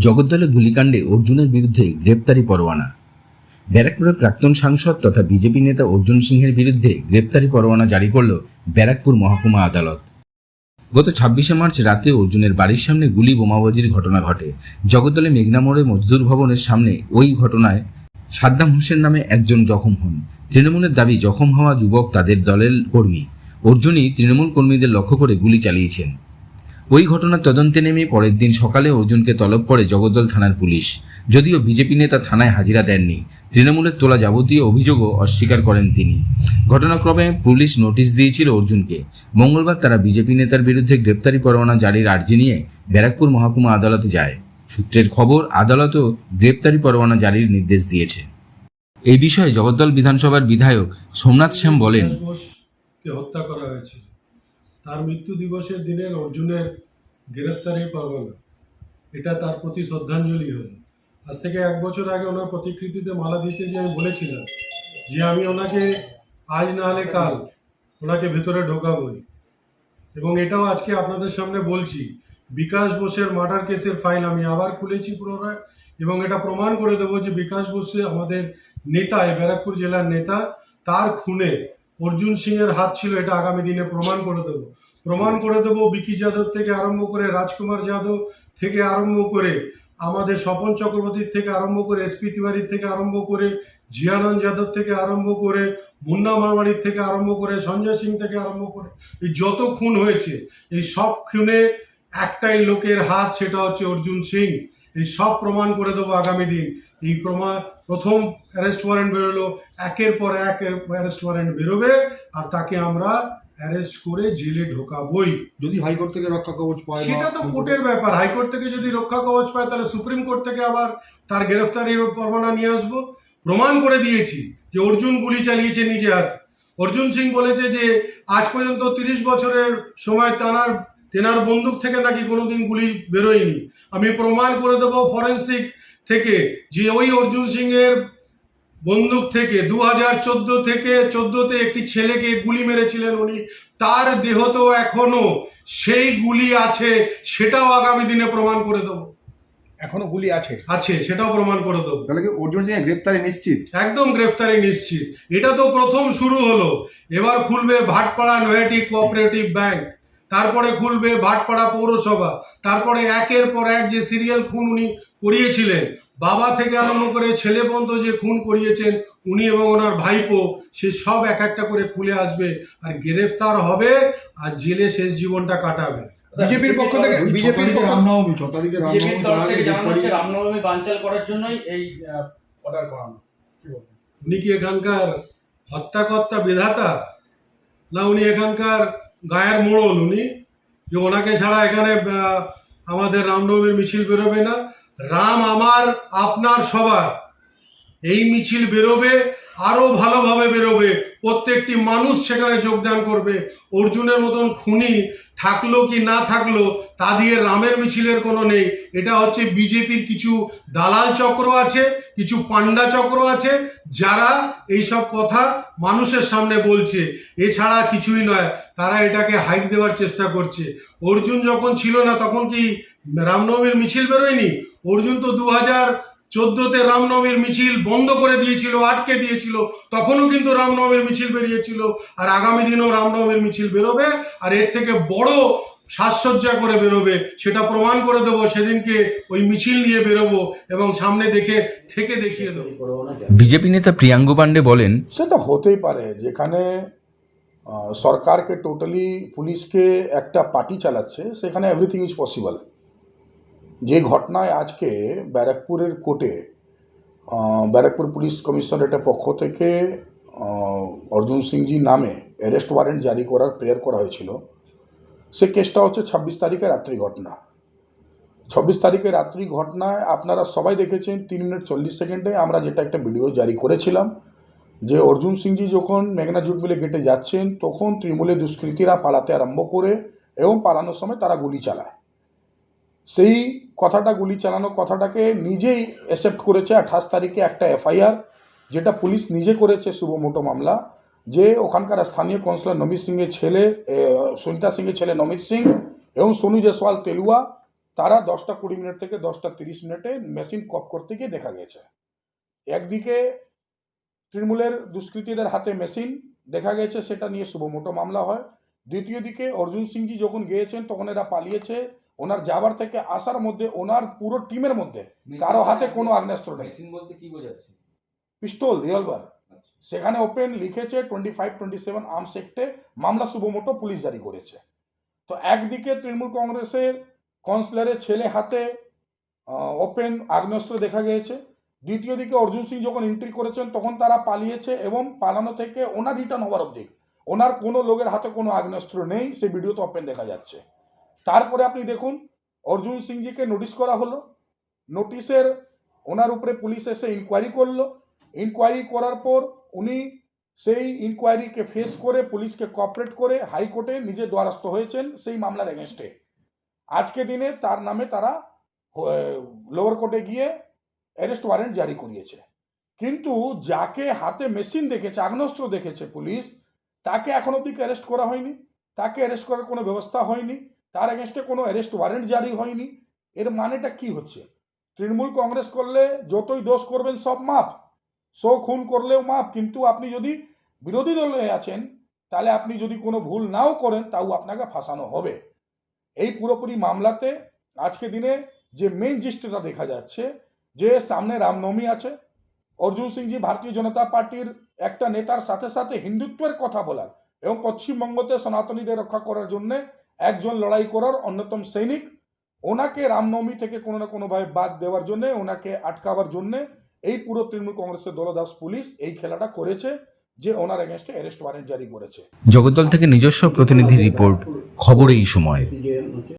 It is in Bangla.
জগদ্দলে গুলিকাণ্ডে অর্জুনের বিরুদ্ধে গ্রেপ্তারি পরোয়ানা। ব্যারাকপুরের প্রাক্তন সাংসদ তথা বিজেপি নেতা অর্জুন সিংহের বিরুদ্ধে গ্রেপ্তারি পরোয়ানা জারি করল ব্যারাকপুর মহকুমা আদালত। গত ছাব্বিশে মার্চ রাতে অর্জুনের বাড়ির সামনে গুলি বোমাবাজির ঘটনা ঘটে। জগদ্দলে মেঘনা মোড়ে মজদুর ভবনের সামনে ওই ঘটনায় সাদ্দাম হোসেন নামে একজন জখম হন। তৃণমূলের দাবি জখম হওয়া যুবক তাদের দলের কর্মী। অর্জুনই তৃণমূল কর্মীদের লক্ষ্য করে গুলি চালিয়েছেন। ওই ঘটনার তদন্তে নেমে পরের দিন সকালে অর্জুনকে তলব করে জগদ্দল থানার পুলিশ। যদিও বিজেপি নেতা থানায় হাজিরা দেননি, তৃণমূলের তোলা যাবতীয় অভিযোগও অস্বীকার করেন তিনি। ঘটনাক্রমে পুলিশ নোটিশ দিয়েছিল অর্জুনকে। মঙ্গলবার তারা বিজেপি নেতার বিরুদ্ধে গ্রেপ্তারি পরোয়ানা জারির আর্জি নিয়ে ব্যারাকপুর মহকুমা আদালতে যায়। সূত্রের খবর, আদালতও গ্রেপ্তারি পরোয়ানা জারির নির্দেশ দিয়েছে। এই বিষয়ে জগদ্দল বিধানসভার বিধায়ক সোমনাথ শ্যাম বলেন হত্যা করা হয়েছিল। তার মৃত্যু দিবসের দিনের অর্জুনের গ্রেফতারি পরোয়ানা এটা তার প্রতি শ্রদ্ধাঞ্জলি হল। আজ থেকে এক বছর আগে ওনার প্রতিকৃতিতে মালা দিতে যে আমি বলেছিলাম যে আমি ওনাকে আজ না হলে কাল ওনাকে ভেতরে ঢোকাবই। এবং এটাও আজকে আপনাদের সামনে বলছি, বিকাশ বোসের মার্ডার কেসের ফাইল আমি আবার খুলেছি পুনরায় এবং এটা প্রমাণ করে দেবো যে বিকাশ বোসে আমাদের নেতা, এই ব্যারাকপুর জেলার নেতা, তার খুনে অর্জুন সিং এর হাত ছিল, এটা আগামী দিনে প্রমাণ করে দেব। প্রমাণ করে দেব বিকি যাদব থেকে আরম্ভ করে রাজকুমার যাদব থেকে আরম্ভ করে আমাদের স্বপন চক্রবর্তীর থেকে আরম্ভ করে এসপি তিওয়ারির থেকে আরম্ভ করে জিয়ানন্দ যাদব থেকে আরম্ভ করে মুন্না মারবাড়ির থেকে আরম্ভ করে সঞ্জয় সিং থেকে আরম্ভ করে, এই যত খুন হয়েছে, এই সব খুনে একটাই লোকের হাত, সেটা হচ্ছে অর্জুন সিং। এই সব প্রমাণ করে দেবো আগামী দিন। এই প্রমাণ প্রথম অ্যারেস্ট ওয়ারেন্ট বেরোলো একের পর এক অ্যারেস্ট ওয়ারেন্ট বেরোবে আর তাকে আমরা অ্যারেস্ট করে জেলে ঢোকাবই। যদি হাইকোর্ট থেকে রক্ষা কবচ পায় সেটা তো কোর্টের ব্যাপার। হাইকোর্ট থেকে যদি রক্ষা কবচ পায় তাহলে সুপ্রিম কোর্ট থেকে আবার তার গ্রেফতারির পরমানা নিয়ে আসব। প্রমাণ করে দিয়েছি যে অর্জুন গুলি চালিয়েছে নিজে হাত। অর্জুন সিং বলেছে যে আজ পর্যন্ত তিরিশ বছরের সময় তানার তেনার বন্দুক থেকে নাকি কোনোদিন গুলি বেরোয়নি। আমি প্রমাণ করে দেবো ফরেন্সিক থেকে যে ওই অর্জুন সিং এর বন্দুক থেকে দু হাজার চোদ্দ থেকে চোদ্দতে একটি ছেলেকে গুলি মেরেছিলেন উনি। তার দেহ তো এখনও সেই গুলি আছে সেটাও আগামী দিনে প্রমাণ করে দেবো। এখনও গুলি আছে? আছে সেটাও প্রমাণ করে দেবো। তাহলে কি অর্জুন সিং এর গ্রেপ্তারি নিশ্চিত? একদম গ্রেফতারি নিশ্চিত। এটা তো প্রথম শুরু হলো। এবার খুলবে ভাটপাড়া নয়াটি কোঅপারেটিভ ব্যাংক তারপরে খুলবে ভাটপাড়া পৌরসভা। তারপরে একের পর এক যে সিরিয়াল খুন উনি করিয়েছিলেন বাবা থেকে আরম্ভ করে ছেলে পর্যন্ত যে খুন করিয়েছেন উনি এবং ওনার ভাইপো সে সব এক একটা করে খুলে আসবে আর গ্রেফতার হবে আর জেলে শেষ জীবনটা কাটাবে। বিজেপির পক্ষ থেকে বিজেপির রামনবমী ছ তারিখে রামনবমী বানচাল করার জন্যই এই অর্ডার করানো। উনি কি এখানকার হত্যাকর্তা বিধাতা? না উনি এখানকার গায়ের মোড়ল উনি, যে ওনাকে ছাড়া এখানে আমাদের রামনবমীর মিছিল বেরোবে না। রাম আমার আপনার সবার। এই মিছিল বেরোবে আরও ভালোভাবে বেরোবে। প্রত্যেকটি মানুষ সেখানে যোগদান করবে। অর্জুনের মতন খুনি থাকল কি না থাকল, তা দিয়ে রামের মিছিলের কোনো নেই। এটা হচ্ছে বিজেপির কিছু দালাল চক্র আছে, কিছু পান্ডা চক্র আছে, যারা এইসব কথা মানুষের সামনে বলছে। এছাড়া কিছুই নয়, তারা এটাকে হাইট দেওয়ার চেষ্টা করছে। অর্জুন যখন ছিল না, তখন কি রামনবমীর মিছিল বেরোয়নি? অর্জুন তো দু হাজার চোদ্দতে রামনবমীর মিছিল বন্ধ করে দিয়েছিল আটকে দিয়েছিল তখনও কিন্তু রামনবমীর মিছিল বেরিয়েছিল আর আগামী দিনও রামনবমীর মিছিল বেরোবে আর এর থেকে বড় সাজসজ্জা করে বেরোবে সেটা প্রমাণ করে দেবো সেদিনকে ওই মিছিল নিয়ে বেরোবো এবং সামনে দেখে থেকে দেখিয়ে দেবো। বিজেপি নেতা প্রিয়াঙ্গ পাণ্ডে বলেন সেটা হতেই পারে যেখানে আহ, সরকারকে টোটালি পুলিশকে একটা পার্টি চালাচ্ছে সেখানে এভরিথিং ইজ পসিবল যে ঘটনায় আজকে ব্যারাকপুরের কোর্টে ব্যারাকপুর পুলিশ কমিশনারেটের পক্ষ থেকে অর্জুন সিংজি নামে অ্যারেস্ট ওয়ারেন্ট জারি করার প্রেয়ার করা হয়েছিল। সে কেসটা হচ্ছে ছাব্বিশ তারিখে রাত্রি ঘটনা। ছাব্বিশ তারিখে রাত্রি ঘটনায় আপনারা সবাই দেখেছেন, তিন মিনিট চল্লিশ সেকেন্ডে আমরা যেটা একটা ভিডিও জারি করেছিলাম, যে অর্জুন সিংজি যখন মেঘনা জুট মিলে গেটে যাচ্ছেন, তখন তৃণমূলের দুষ্কৃতীরা পালাতে আরম্ভ করে এবং পালানোর সময় তারা গুলি চালায়। সেই কথাটা গুলি চালানো কথাটাকে নিজেই অ্যাকসেপ্ট করেছে আঠাশ তারিখে একটা এফআইআর, যেটা পুলিশ নিজে করেছে শুভমোটো মামলা, যে ওখানকার স্থানীয় কাউন্সিলর নমিত সিংয়ের ছেলে সুনিতা সিংয়ের ছেলে নমিত সিং এবং সোনু জয়সওয়াল তেলুয়া, তারা দশটা কুড়ি মিনিট থেকে দশটা তিরিশ মিনিটে মেশিন কপ করতে গিয়ে দেখা গেছে। একদিকে তৃণমূলের দুষ্কৃতীদের হাতে মেশিন দেখা গেছে, সেটা নিয়ে শুভমোটো মামলা হয়। দ্বিতীয় দিকে অর্জুন সিংজি যখন গিয়েছেন, তখন এরা পালিয়েছে। ওনার যাবার থেকে আসার মধ্যে ওনার পুরো টিমের মধ্যে কারও হাতে কোনো আগ্নেয়াস্ত্র নেই। মেশিন বলতে কি বোঝাচ্ছে? Pistol revolver. আচ্ছা। সেখানে ওপেন লিখেছে twenty five twenty seven arms সেক্টে মামলা শুভমোটো পুলিশ জারি করেছে। তো একদিকে তৃণমূল কংগ্রেসের কাউন্সিলরের ছেলে হাতে ওপেন আগ্নেয়াস্ত্র দেখা গিয়েছে। দ্বিতীয় দিকে অর্জুন সিং যখন এন্ট্রি করেছেন তখন তারা পালিয়েছে এবং পালানো থেকে ওনার রিটার্ন হওয়ার অবধি। ওনার কোনো লোকের হাতে কোনো আগ্নেয়াস্ত্র নেই সেই ভিডিওতে ওপেন দেখা যাচ্ছে। তারপরে আপনি দেখুন, অর্জুন সিংজিকে নোটিশ করা হলো। নোটিশের ওনার উপরে পুলিশ এসে ইনকোয়ারি করল। ইনকোয়ারি করার পর উনি সেই ইনকোয়ারিকে ফেস করে পুলিশকে কপারেট করে হাইকোর্টে নিজে দ্বারস্থ হয়েছেন সেই মামলার এগেনস্টে আজকে দিনে তার নামে তারা লোয়ার কোর্টে গিয়ে অ্যারেস্ট ওয়ারেন্ট জারি করিয়েছে। কিন্তু যাকে হাতে মেশিন দেখেছে, আগ্নেয়াস্ত্র দেখেছে পুলিশ তাকে এখন অব্দি অ্যারেস্ট করা হয়নি? তাকে অ্যারেস্ট করার কোনো ব্যবস্থা হয়নি। তার এগেনস্টে কোনো অ্যারেস্ট ওয়ারেন্ট জারি হয়নি। এর মানেটা কি হচ্ছে? তৃণমূল কংগ্রেস করলে যতই দোষ করবেন সব মাপ সো খুন করলেও মাপ কিন্তু আপনি যদি বিরোধী দলে আছেন, তাহলে আপনি যদি কোনো ভুল নাও করেন, তাও আপনাকে ফাঁসানো হবে। এই পুরোপুরি মামলাতে আজকে দিনে যে মেন জিস্টটা দেখা যাচ্ছে, যে সামনে রামনবমী আছে, অর্জুন সিংজি ভারতীয় জনতা পার্টির একটা নেতার সাথে সাথে হিন্দুত্বের কথা বলার এবং পশ্চিমবঙ্গতে সনাতনীদের রক্ষা করার জন্য একজন লড়াই করার অন্যতম সৈনিক, ওনাকে রামনবমী থেকে কোনো না কোনোভাবে বাদ দেওয়ার জন্যে, ওনাকে আটকাবার জন্যে এই পুরো তৃণমূল কংগ্রেসের দলদাস পুলিশ এই খেলাটা করেছে, যে ওনার এগেনস্টে অ্যারেস্ট ওয়ারেন্ট জারি করেছে। জগদ্দল থেকে নিজস্ব প্রতিনিধি রিপোর্ট, খবর এই সময়।